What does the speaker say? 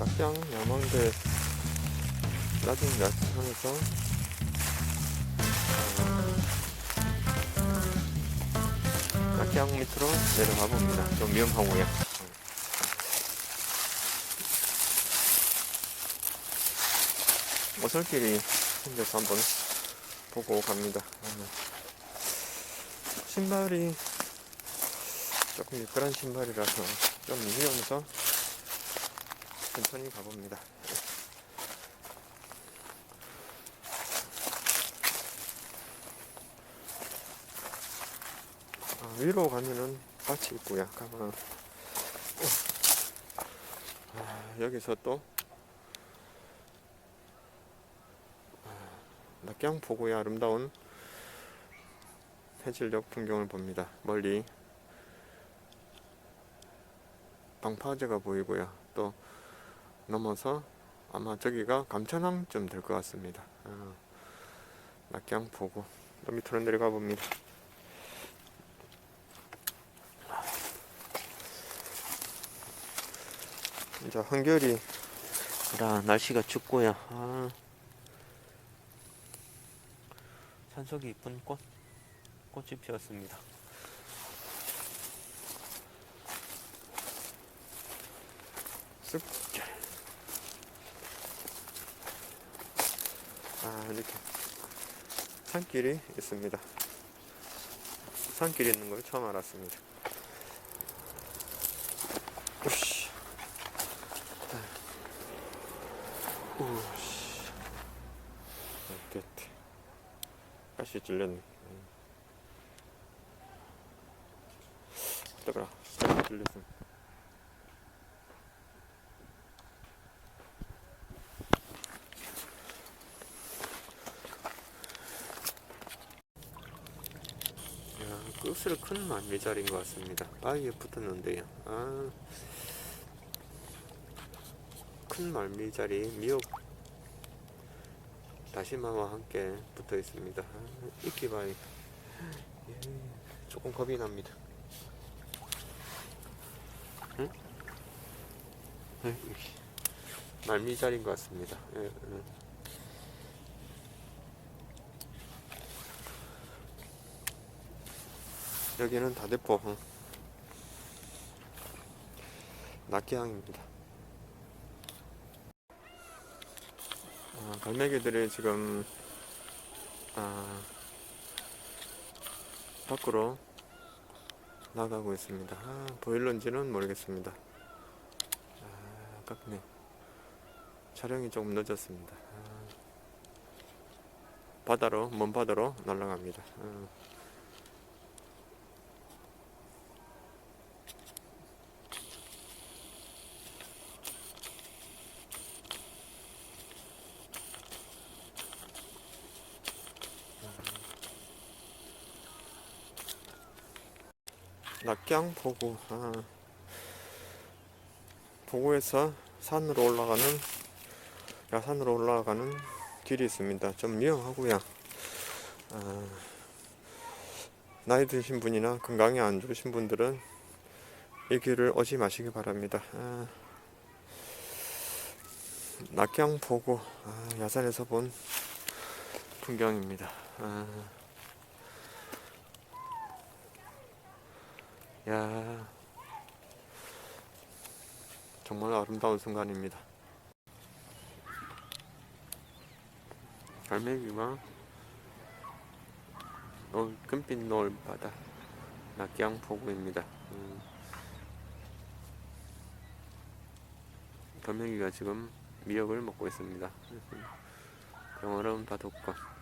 낙장 야망대 낮은 어, 낙장 밑으로 내려가 봅니다. 좀 위험하고요. 오솔길이 생겨서 한번 보고 갑니다. 어, 신발이 조금 미끄러운 신발이라서 좀 위험해서 천천히 가봅니다. 아, 위로 가면은 밭이 있고요. 가면 아, 여기서 또 아, 낙양포구의 아름다운 해질녘 풍경을 봅니다. 멀리 방파제가 보이고요. 또 넘어서 아마 저기가 감천항쯤 될 것 같습니다. 어, 낙양포구 또 밑으로 내려가 봅니다. 이제 한결이 라 날씨가 춥고요. 아, 산속이 이쁜 꽃 꽃이 피었습니다. 쑥. 아 이렇게 산길이 있습니다. 산길이 있는 걸 처음 알았습니다. 우씨. 우씨. 이렇게 가시 찔렸네. 음. 어떡하라. 찔렸음. 야, 끝을 큰 만미자리인 것 같습니다. 아예 붙었는데요. 아, 큰 말미자리 미역 다시마와 함께 붙어 있습니다. 아, 이끼 봐요. 예, 조금 겁이 납니다. 응? 에이, 말미자리인 것 같습니다. 예, 예. 여기는 다대포 응. 낙기항입니다. 아, 갈매기들이 지금 아, 밖으로 나가고 있습니다. 아, 보일런지는 모르겠습니다. 아, 아깝네. 촬영이 조금 늦었습니다. 아, 바다로 먼 바다로 날아갑니다. 아. 낙양 포구 아, 포구에서 산으로 올라가는 야산으로 올라가는 길이 있습니다. 좀 위험하고요. 아, 나이 드신 분이나 건강이 안 좋으신 분들은 이 길을 오지 마시기 바랍니다. 아, 낙양 포구 아, 야산에서 본 풍경입니다. 아, 야 정말 아름다운 순간입니다. 갈매기가 노을, 금빛 노을 바다 낙양 포구입니다. 음. 갈매기가 지금 미역을 먹고 있습니다. 평화로운 바닷가